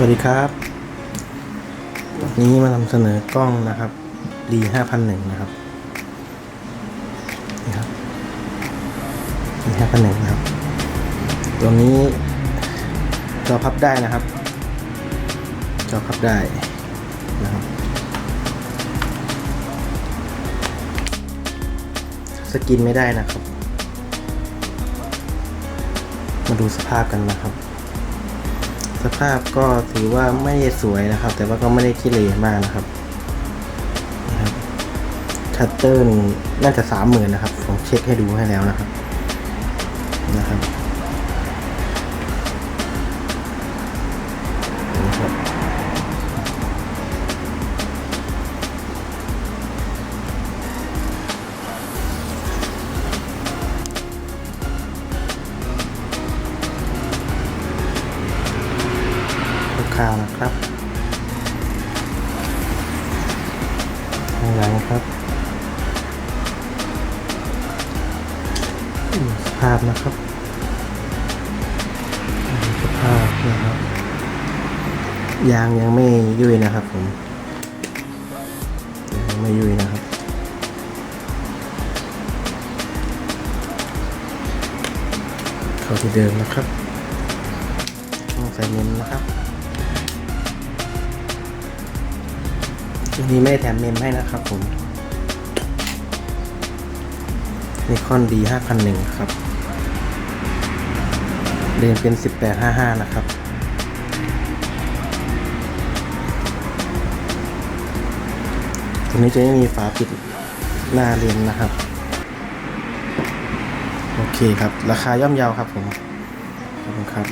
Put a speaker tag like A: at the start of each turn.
A: สวัสดีครับวันนี้มานำเสนอกล้องนะครับดีห้าพันหนึ่งนะครับนี่ครับดีห้าพันหนึ่งนะครับ ตัวนี้จอพับได้นะครับ จอพับได้นะครับ สกินไม่ได้นะครับ มาดูสภาพกันนะครับ สภาพก็ถือว่าไม่สวยนะครับ แต่ว่าก็ไม่ได้ขี้เหร่มากนะครับชัตเตอร์นี่น่าจะสามหมื่นนะครับผมเช็คให้ดูให้แล้วนะครับนะครับ คาวนะครับข้างหลังครับสภาพนะครับสภาพนะครับ ยางยังไม่ยุ่ยนะครับผมยังไม่ยุ่ยนะครับเข้าที่เดิมนะครับต้องใส่เมมนะครับ ทีนี้ไม่ได้แถมเมมให้นะครับผมนิคอนดีห้าพันหนึ่งครับเรียนเป็นสิบแปดห้าห้านะครับตัวนี้จะไม่มีฝาปิดหน้าเลนส์นะครับ โอเคครับ ราคาย่อมเยาวครับผม ขอบคุณครับ